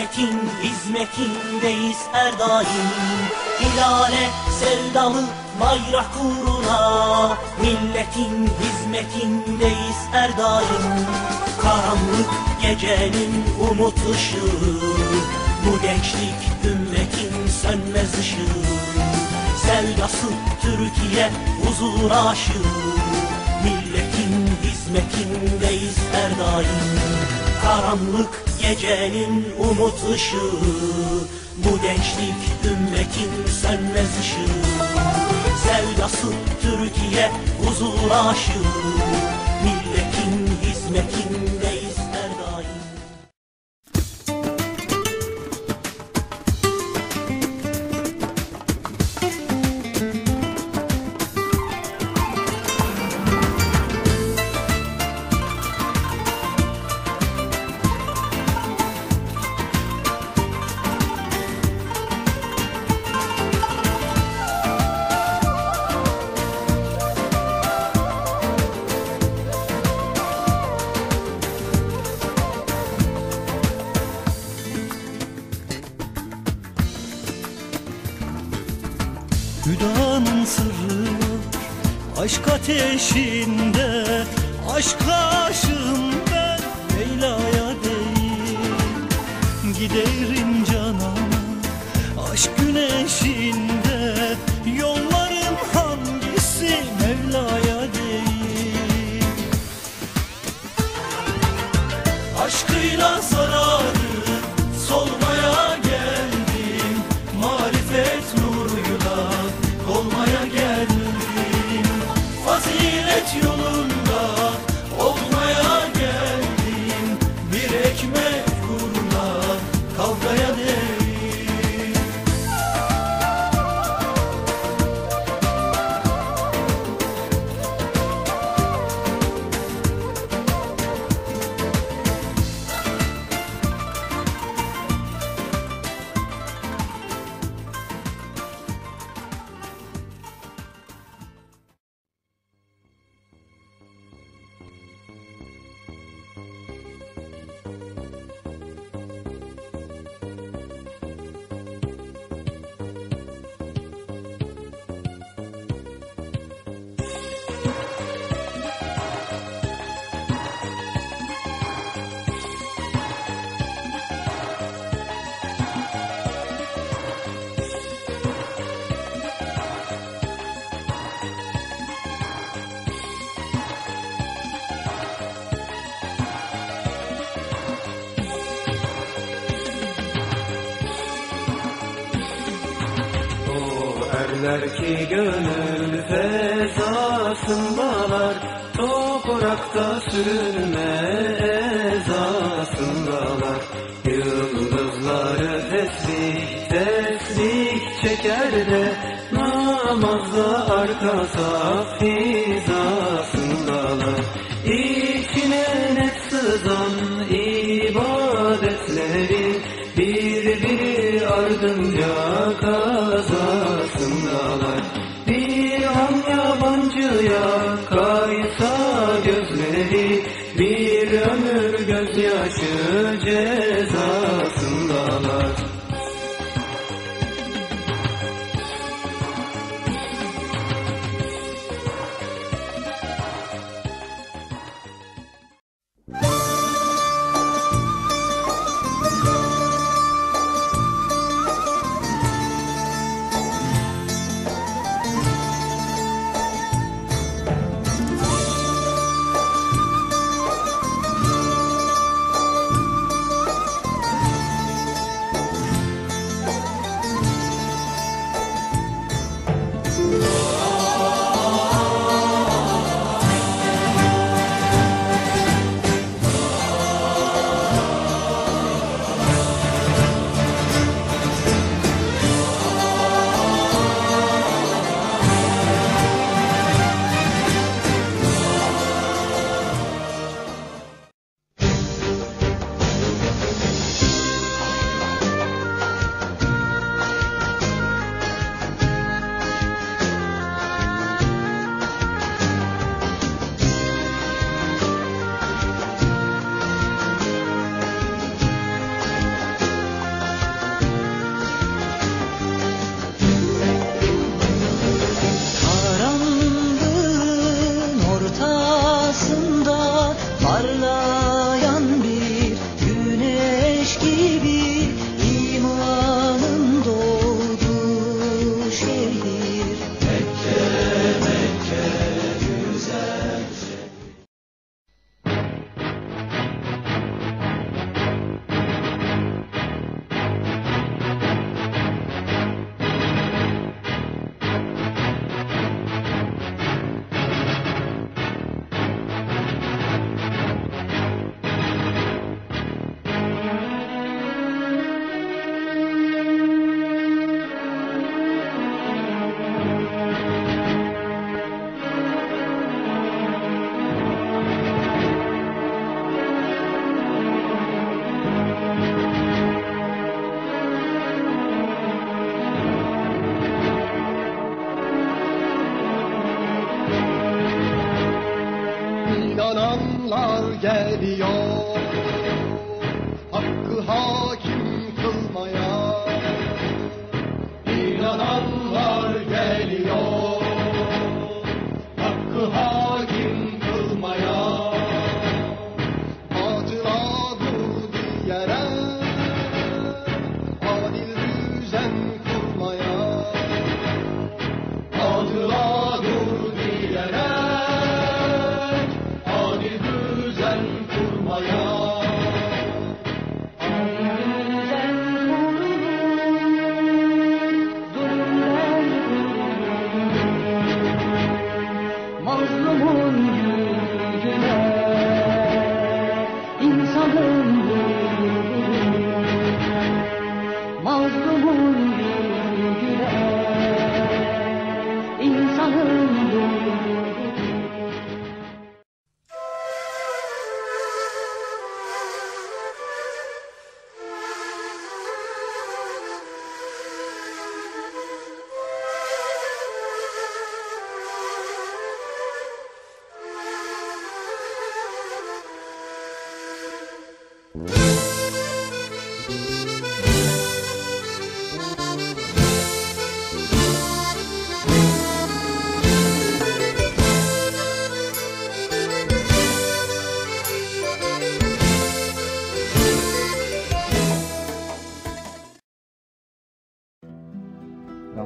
Ümmetin hizmetindeyiz her daim. Hilale sevdalı bayrak uğruna. Milletin hizmetindeyiz her daim. Karanlık gecenin umut ışığı. Bu gençlik ümmetin sönmez ışığı. Sevdası Türkiye huzur aşığı. Milletin hizmetindeyiz her daim. Karanlık gecenin umut ışığı Bu gençlik ümmetin sönmez ışığı Sevdası Türkiye huzur aşığı aşk ateşinde Aşka aşığım ben Leyla'ya değil Giderim erler ki gönül fezasındalar Toprakta sürünme ezasındalar Yıldızları tesbih tesbih çeker de Namazda arka saf hizasındalar İçine net sızan ibadetleri Birbiri ardınca kazasındalar Evangelion.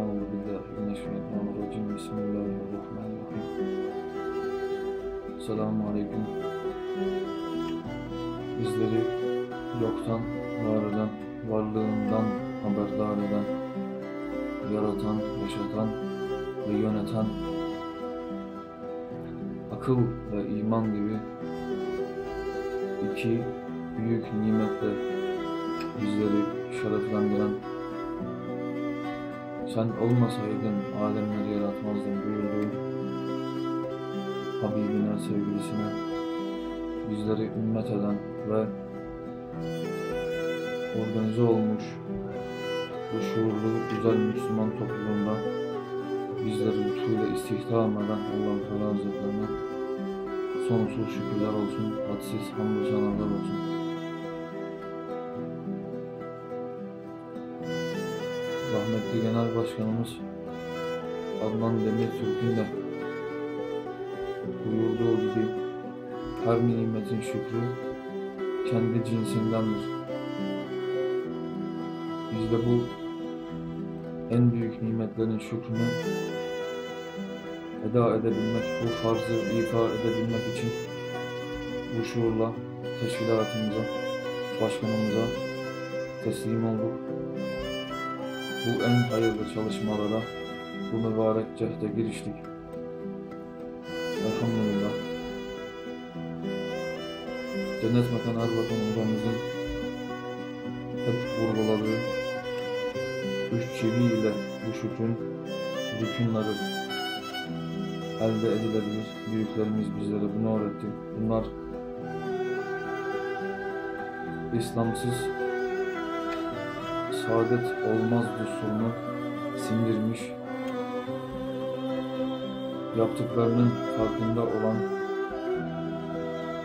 Euzu billahi mineşşeytanirracim. Bismillahirrahmanirrahim. Selamun aleyküm. Bizleri yoktan var eden, varlığından haberdar eden, yaratan, yaşatan ve yöneten akıl ve iman gibi iki büyük nimetle bizleri şereflendiren sen olmasaydın alemleri yaratmazdın buyurduğu Habibine, sevgilisine bizleri ümmet eden ve organize olmuş bu şuurlu, güzel Müslüman topluluğunda bizleri lütfuyla istihdam eden allah Teala Hazretlerine sonsuz şükürler olsun, hadsiz hamdü olsun. Rahmetli Genel Başkanımız Adnan Demirtürk'ün de buyurduğu gibi her nimetin şükrü kendi cinsindendir. Biz de bu en büyük nimetlerin şükrünü eda edebilmek, bu farzı ifa edebilmek için bu şuurla teşkilatımıza, başkanımıza teslim olduk bu en hayırlı çalışmalara bu mübarek cehde giriştik. Elhamdülillah. Cennet Mekan Erbakan hocamızın hep vurguladığı üç çivi ile bu şükrün rükunları elde edilebilir. Büyüklerimiz bizlere bunu öğretti. Bunlar İslamsız saadet olmaz düsturunu sindirmiş, yaptıklarının farkında olan,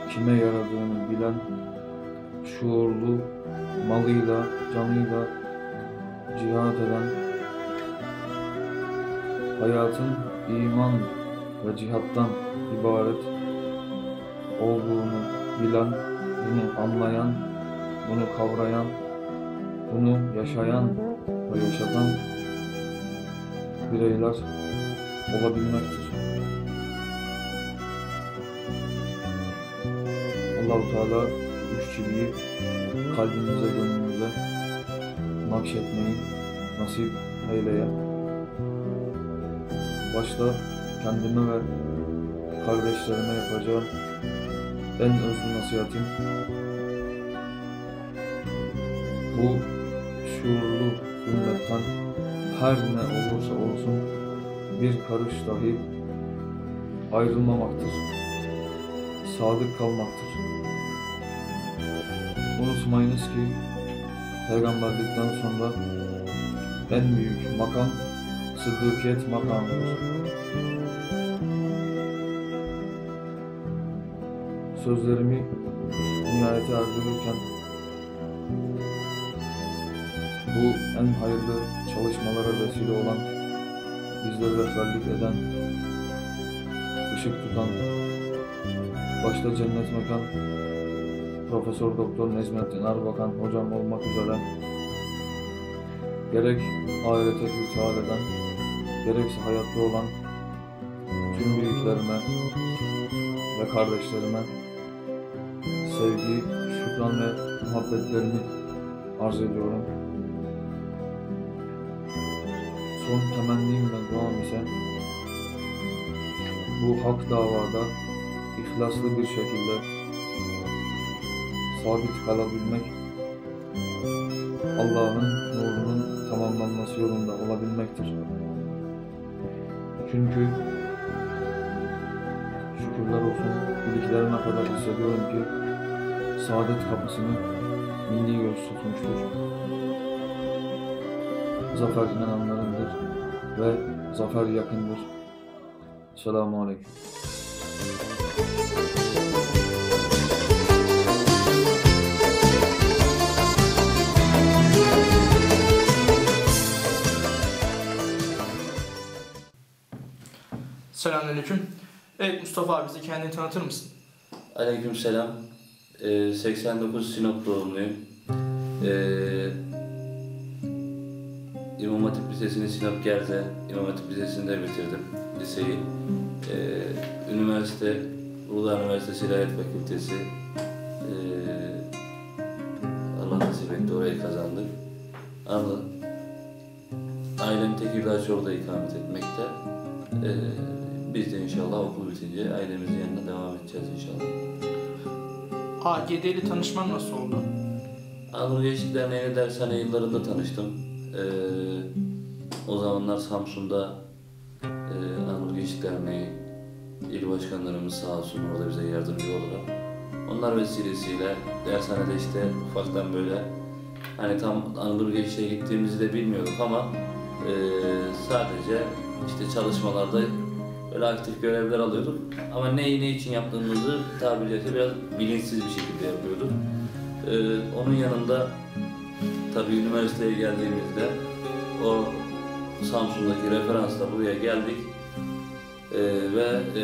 kime yaradığını bilen, şuurlu, malıyla, canıyla cihat eden, hayatın iman ve cihattan ibaret olduğunu bilen, bunu anlayan, bunu kavrayan, bunu yaşayan ve yaşatan bireyler olabilmektir. Allahu Teala üç çiviyi kalbimize, gönlümüze nakşetmeyi nasip eyleye. Başta kendime ve kardeşlerime yapacağım en özlü nasihatim bu şuurlu ümmetten her ne olursa olsun bir karış dahi ayrılmamaktır. Sadık kalmaktır. Unutmayınız ki peygamberlikten sonra en büyük makam sıddıkiyet makamıdır. sözlerimi nihayete erdirirken bu en hayırlı çalışmalara vesile olan, bizleri rehberlik eden, ışık tutan, başta cennet mekan Profesör Doktor Necmettin Erbakan hocam olmak üzere gerek ahirete irtihal eden, gerekse hayatta olan tüm büyüklerime ve kardeşlerime sevgi, şükran ve muhabbetlerimi arz ediyorum. Son temennim ve duam ise bu hak davada ihlaslı bir şekilde sabit kalabilmek, Allah'ın nurunun tamamlanması yolunda olabilmektir. Çünkü şükürler olsun iliklerime kadar hissediyorum ki saadet kapısını milli göz tutmuştur. Zafer inananlarındır ve zafer yakındır. Selamun Aleyküm. Selamünaleyküm. Evet Mustafa abi bize kendini tanıtır mısın? Aleykümselam. Ee, 89 Sinop doğumluyum. Ee, İmam Hatip Lisesi'ni Sinop Gerze İmam Hatip Lisesi'nde bitirdim liseyi. Ee, üniversite, Uludağ Üniversitesi İlahiyat Fakültesi. Ee, Allah nasip etti orayı kazandık. Ama ailem Tekirdağ Çorlu'da ikamet etmekte. Ee, biz de inşallah okul bitince ailemizin yanına devam edeceğiz inşallah. AGD ile tanışman nasıl oldu? Anadolu Gençlik Derneği'ne dershane yıllarında tanıştım. Ee, o zamanlar Samsun'da e, Anadolu Gençlik Derneği il başkanlarımız sağ olsun orada bize yardımcı oldular. Onlar vesilesiyle dershanede işte ufaktan böyle hani tam Anadolu Gençliğe gittiğimizi de bilmiyorduk ama e, sadece işte çalışmalarda böyle aktif görevler alıyorduk. Ama neyi ne için yaptığımızı tabiri caizse biraz bilinçsiz bir şekilde yapıyorduk. Ee, onun yanında tabii üniversiteye geldiğimizde o Samsun'daki referansla buraya geldik Ee, ve e,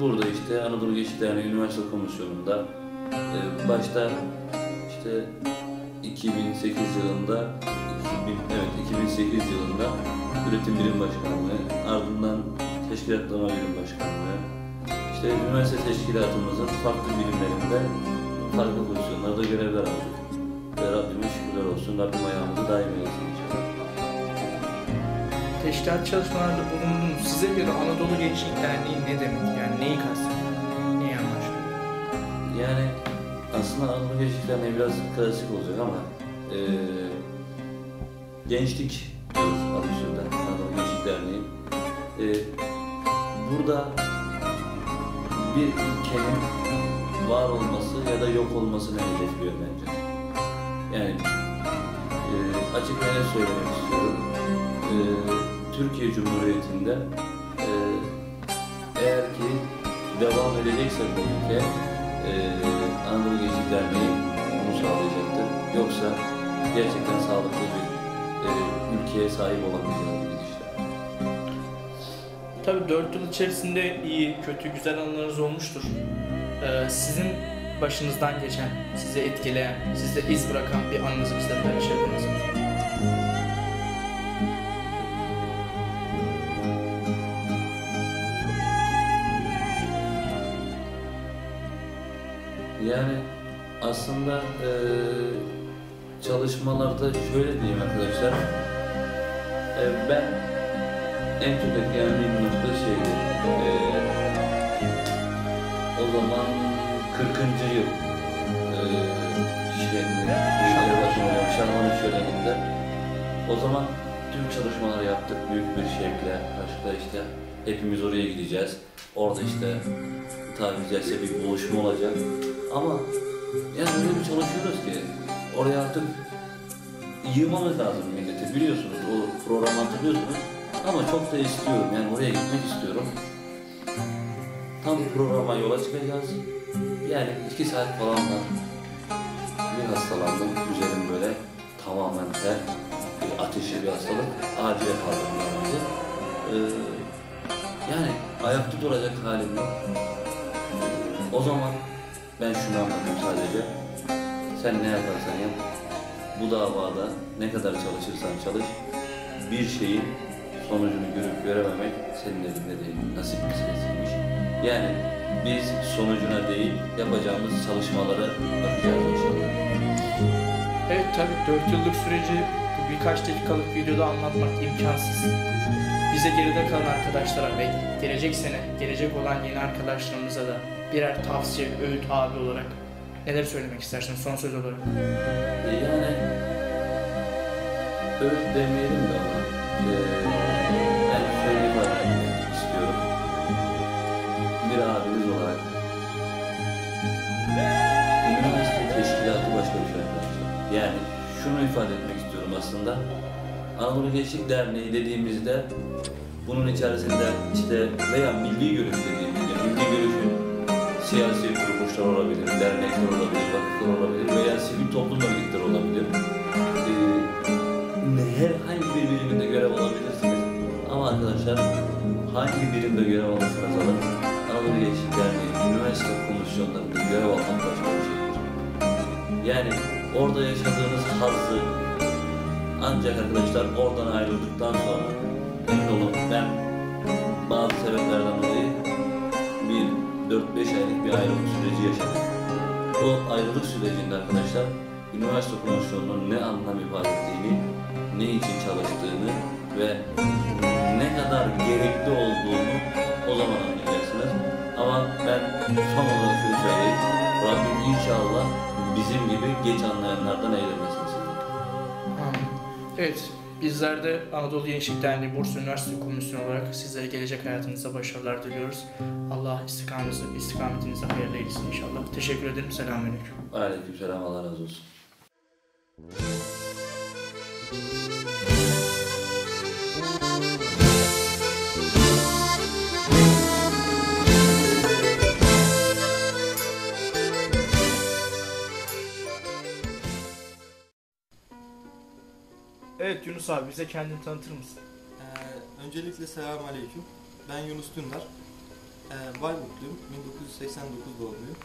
burada işte Anadolu Gençlik Derneği Üniversite Komisyonu'nda e, başta işte 2008 yılında 2000, evet 2008 yılında Üretim Birim Başkanlığı ardından Teşkilatlama Birim Başkanlığı işte üniversite teşkilatımızın farklı birimlerinde farklı pozisyonlarda görevler aldık. Ve Rabbime şükürler olsun. Rabbim ayağımızı daim eylesin inşallah. Teşkilat çalışmalarında bulundunuz. Size göre Anadolu Gençlik Derneği ne demek? Yani neyi kastediyor? Neyi amaçlıyor? Yani aslında Anadolu Gençlik Derneği biraz klasik olacak ama eee gençlik diyoruz üstünde Anadolu Gençlik Derneği. Eee, burada bir ülkenin var olması ya da yok olmasını hedefliyor bence. Yani eee açık ve söylemek istiyorum. Eee, Türkiye Cumhuriyeti'nde eee, eğer ki devam edecekse bu ülke eee Anadolu Gençlik Derneği bunu sağlayacaktır. Yoksa gerçekten sağlıklı bir eee, ülkeye sahip olamayacağız bir gidişle. Tabii 4 yıl içerisinde iyi, kötü, güzel anılarınız olmuştur. Ee, sizin başınızdan geçen, size etkileyen, sizde iz bırakan bir anınızı bizle paylaşabilir misiniz? Yani aslında eee, çalışmalarda şöyle diyeyim arkadaşlar. Eee, ben en çok etkilendiğim nokta şeydi. eee, o zaman 40. yıl eee şeyinde, Şarmanı şöleninde. O zaman tüm çalışmaları yaptık büyük bir şevkle. Aşkla işte hepimiz oraya gideceğiz. Orada işte tabiri caizse bir buluşma olacak. Ama yani öyle bir çalışıyoruz ki oraya artık yığmamız lazım milleti biliyorsunuz o programı hatırlıyorsunuz ama çok da istiyorum yani oraya gitmek istiyorum. Tam programa yola çıkacağız. Yani iki saat falan var. Bir hastalandım. Üzerim böyle tamamen ter. Bir ateşli bir hastalık. Acile kaldırdılar. Ee, yani ayakta duracak halim yok. O zaman ben şunu anladım sadece. Sen ne yaparsan yap. Bu davada ne kadar çalışırsan çalış. Bir şeyin sonucunu görüp görememek senin elinde değil. Nasip meselesiymiş. Yani biz sonucuna değil yapacağımız çalışmalara bakacağız inşallah. Evet tabii 4 yıllık süreci bu birkaç dakikalık videoda anlatmak imkansız. Bize geride kalan arkadaşlara ve gelecek sene gelecek olan yeni arkadaşlarımıza da birer tavsiye, öğüt abi olarak neler söylemek istersin son söz olarak? E Yani öyle demeyelim de ama e, şunu ifade etmek istiyorum aslında. Anadolu Gençlik Derneği dediğimizde bunun içerisinde işte veya milli görüş dediğimizde milli görüşün siyasi kuruluşlar olabilir, dernekler olabilir, vakıflar olabilir veya sivil toplum örgütleri olabilir. Ee, herhangi bir biriminde görev alabilirsiniz. Ama arkadaşlar hangi birimde görev alırsanız alın, Anadolu Gençlik Derneği, üniversite komisyonlarında görev almak başka bir şeydir. Yani orada yaşadığınız hazzı ancak arkadaşlar oradan ayrıldıktan sonra emin olun ben bazı sebeplerden dolayı bir 4-5 aylık bir ayrılık süreci yaşadım. O ayrılık sürecinde arkadaşlar üniversite komisyonunun ne anlam ifade ettiğini, ne için çalıştığını ve ne kadar gerekli olduğunu o zaman anlayacaksınız. Ama ben son olarak şunu söyleyeyim. Rabbim inşallah bizim gibi geç anlayanlardan eylemesin sizi. Evet, bizler de Anadolu Gençlik Derneği Bursa Üniversite Komisyonu olarak sizlere gelecek hayatınızda başarılar diliyoruz. Allah istikametinizi, istikametinizi hayırlı eylesin inşallah. Teşekkür ederim, selamünaleyküm. Aleykümselam Allah razı olsun. Evet Yunus abi bize kendini tanıtır mısın? Ee, öncelikle selamun aleyküm. Ben Yunus Dündar. Ee, Bayburtluyum. 1989 doğumluyum.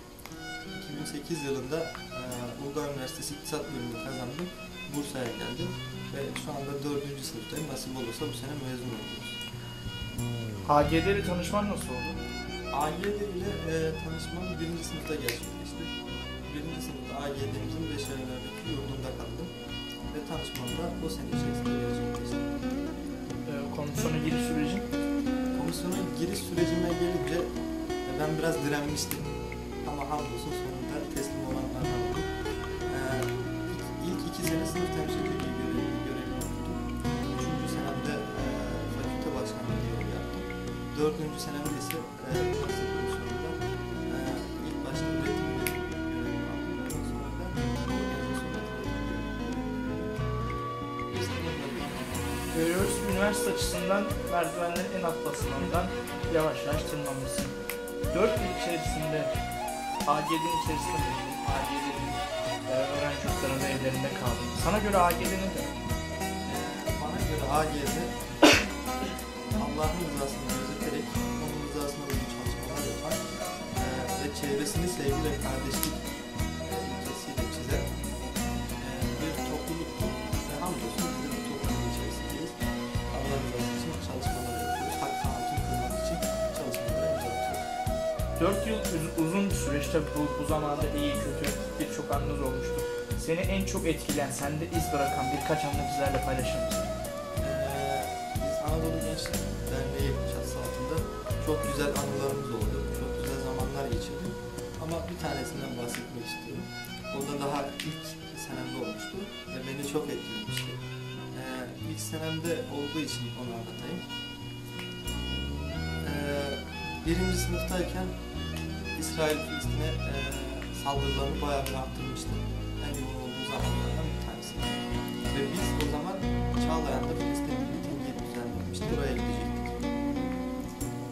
2008 yılında e, Uludağ Üniversitesi İktisat bölümünü kazandım. Bursa'ya geldim ve şu anda 4. sınıftayım. Nasip olursa bu sene mezun oluyoruz. AGD ile tanışman nasıl oldu? AGD ile e, tanışmam birinci sınıfta gerçekleşti. Birinci sınıfta AGD'mizin Beşeriler'deki yurdunda kaldım. Ve tanışmam da o sene içerisinde gerçekleşti. Ee, komisyona giriş süreci. Komisyona giriş sürecime gelince e, ben biraz direnmiştim. Ama hamdolsun üniversite açısından merdivenlerin en alt basımanından yavaş yavaş tırmanmışsın. 4 yıl içerisinde AGD'nin içerisinde bulundun. AGD'nin e, öğrenci yurtlarında evlerinde kaldın. Sana göre AGD nedir? Bana göre AGD Allah'ın rızasını gözeterek onun rızasına uygun çalışmalar yapan eee, ve çevresini sevgi ve kardeşlik 4 yıl uz- uzun bir süreç tabi bu, bu zamanda iyi kötü birçok anınız olmuştur. Seni en çok etkileyen, sende iz bırakan birkaç anını bizlerle paylaşır mısın? Eee, biz Anadolu Gençlik Derneği çatısı altında çok güzel anılarımız oldu. Çok güzel zamanlar geçirdik. Ama bir tanesinden bahsetmek istiyorum. O da daha ilk senemde olmuştu ve beni çok etkilemişti. Eee ilk senemde olduğu için onu anlatayım. Eee birinci sınıftayken İsrail Filistin'e eee saldırılarını bayağı bir arttırmıştı. En yoğun olduğu zamanlardan bir tanesi. Ve biz o zaman Çağlayan'da Filistin mitingi düzenlenmişti. Oraya gidecektik.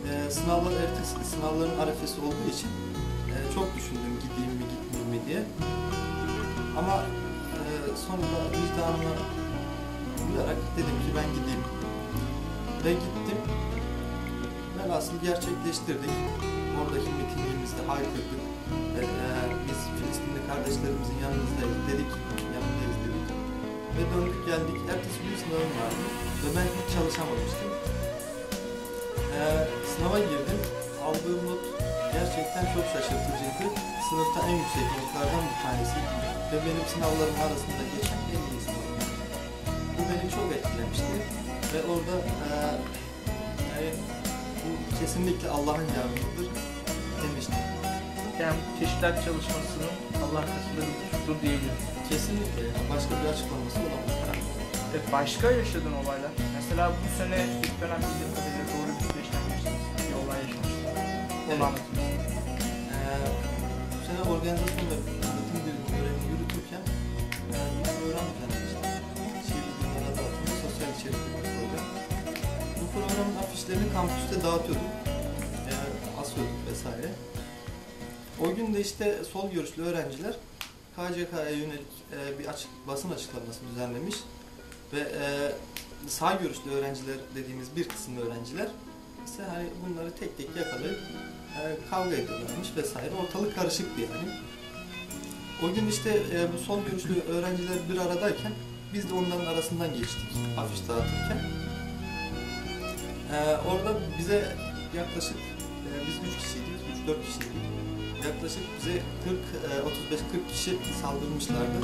Ee, sınavlar ertesi, sınavların arefesi olduğu için e, çok düşündüm gideyim mi gitmeyeyim mi diye. Ama e, sonunda vicdanıma uyarak dedim ki ben gideyim. Ve gittim. Velhasıl gerçekleştirdik. Oradaki mitingimizde haykırdık. Ve, e, biz Filistinli kardeşlerimizin yanımızdayız dedik. Yanındayız dedik. Ve döndük geldik. Ertesi gün sınavım vardı. Ve ben hiç çalışamamıştım. Ee, sınava girdim. Aldığım not gerçekten çok şaşırtıcıydı. Sınıfta en yüksek notlardan bir tanesi. Ve benim sınavlarım arasında geçen en iyi sınavım. Bu beni çok etkilemişti. Ve orada eee, yani bu kesinlikle Allah'ın yardımıdır demiştim. Yani teşkilat çalışmasının Allah katında bir lütuftur diyebiliriz. Kesinlikle başka bir açıklaması olamaz. Evet, başka yaşadığın olaylar. Mesela bu sene ilk dönem bildiğim kadarıyla doğru bir süreçten geçtiniz. Bir olay yaşamıştınız. Onu Evet. Ee, bu sene organizasyon ve tanıtım bir görevini yürütürken e, bir program planlamıştım. Şiirli Dünya'da dağıtımda sosyal içerikli bir program. Bu programın afişlerini kampüste dağıtıyorduk. Vesaire. O gün de işte sol görüşlü öğrenciler KCK'ya yönelik e, bir açık, basın açıklaması düzenlemiş ve e, sağ görüşlü öğrenciler dediğimiz bir kısım öğrenciler ise hani bunları tek tek yakalayıp e, kavga ediyorlarmış vesaire. Ortalık karışıktı yani. O gün işte e, bu sol görüşlü öğrenciler bir aradayken biz de onların arasından geçtik afiş dağıtırken. E, orada bize yaklaşık e, biz 3 kişiydik, 3-4 kişiydik. Yaklaşık bize 40 e, 35-40 kişi saldırmışlardı.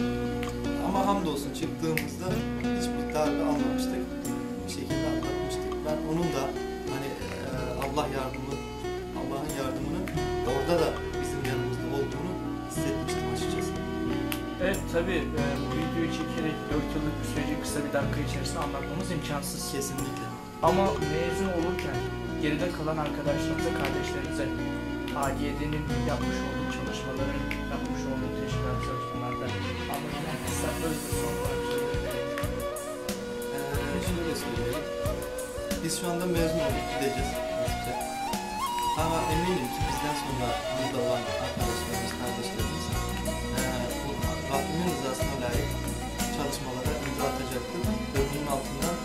Ama hamdolsun çıktığımızda hiçbir darbe almamıştık. Bir şekilde atlatmıştık. Ben onun da hani e, Allah yardımı, Allah'ın yardımının orada da bizim yanımızda olduğunu hissetmiştim açıkçası. Evet tabii e, bu videoyu çekerek 4 yıllık bir süreci kısa bir dakika içerisinde anlatmamız imkansız. Kesinlikle. Ama mezun olurken geride kalan arkadaşlarımıza, kardeşlerimize AGD'nin yapmış olduğu çalışmaların, yapmış olduğu teşkilat çalışmalarda anlatılan kısa öz bir son olarak söyleyebilirim. Ee, şöyle söyleyeyim. Biz şu anda mezun olduk gideceğiz. Ama eminim ki bizden sonra burada olan arkadaşlarımız, kardeşlerimiz ee, bu layık çalışmalara imza atacaktır ve bunun altından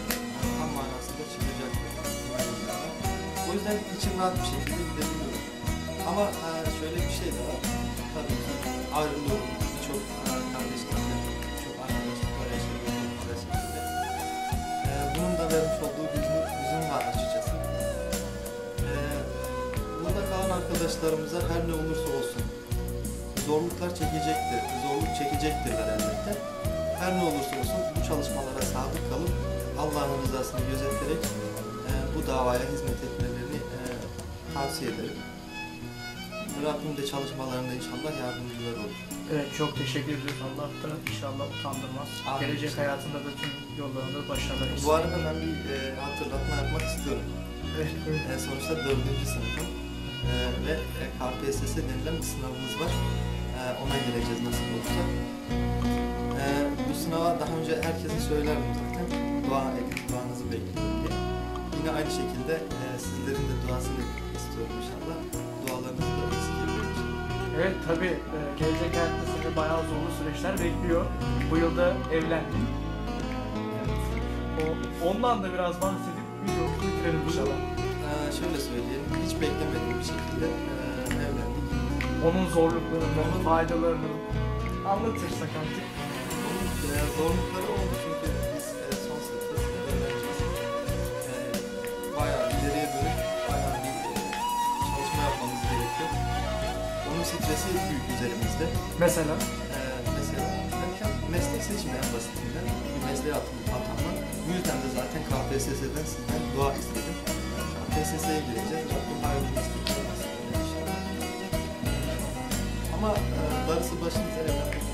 tam manasıyla çıkacaktır. O yüzden içim rahat bir şekilde gidebiliyorum. Ama e, şöyle bir şey de var. Tabii ki ayrılıyorum. Birçok e, kardeşlerimle, çok arkadaşlıklar yaşadım. bu şekilde. Ee, bunun da vermiş olduğu hüznü, hüzün var açıkçası. Burada kalan arkadaşlarımıza her ne olursa olsun zorluklar çekecektir, zorluk çekecektirler elbette. Her ne olursa olsun bu çalışmalara sadık kalıp Allah'ın rızasını gözeterek e, bu davaya hizmet etmelerini e, tavsiye ederim. Rabbim de çalışmalarında inşallah yardımcılar olur. Evet çok teşekkür ediyoruz. Allah da inşallah utandırmaz. Amin. Gelecek hayatında da tüm yollarında başarılar Bu arada ben bir e, hatırlatma yapmak istiyorum. Evet. E, sonuçta dördüncü sınıfım E, ve e, KPSS denilen bir sınavımız var. E, ona gireceğiz nasıl olursa. E, bu sınava daha önce herkese söylerdim zaten. Dua edin, duanızı bekliyorum diye. Yine aynı şekilde e, sizlerin de duasını istiyorum Evet tabi gelecek hayatta seni bayağı zorlu süreçler bekliyor. Bu yılda evlendin. Evet. O, ondan da biraz bahsedip videomuzu bitirelim inşallah. E, şöyle söyleyeyim, hiç beklemediğim bir şekilde e, evlendik. Onun zorluklarını, Onun- faydalarını anlatırsak artık. Onun e, zorlukları oldu stresi büyük üzerimizde. Mesela E, mesela derken meslek seçimi en basitinden bir mesleğe atanmak. Bu yüzden de zaten KPSS'den sizden dua istedim. KPSS'ye gireceğiz. Rabbim hayırlı eder inşallah. Ama e, darısı başınıza evlatlık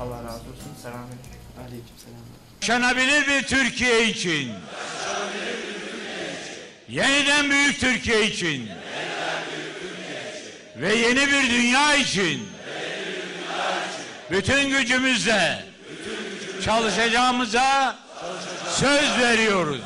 Allah razı olsun. Selamünaleyküm. Aleykümselam. Yaşanabilir bir Türkiye için. Yeniden büyük Türkiye için. Ve yeni bir dünya için. bütün gücümüzle çalışacağımıza söz veriyoruz.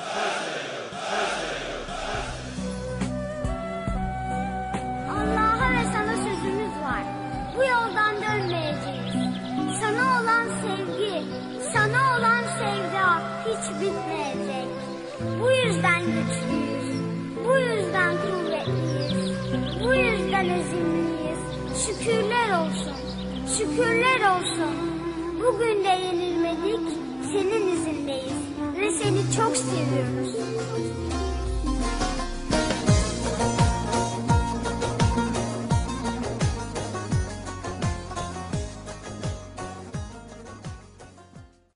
Senin izindeyiz. Ve seni çok seviyoruz.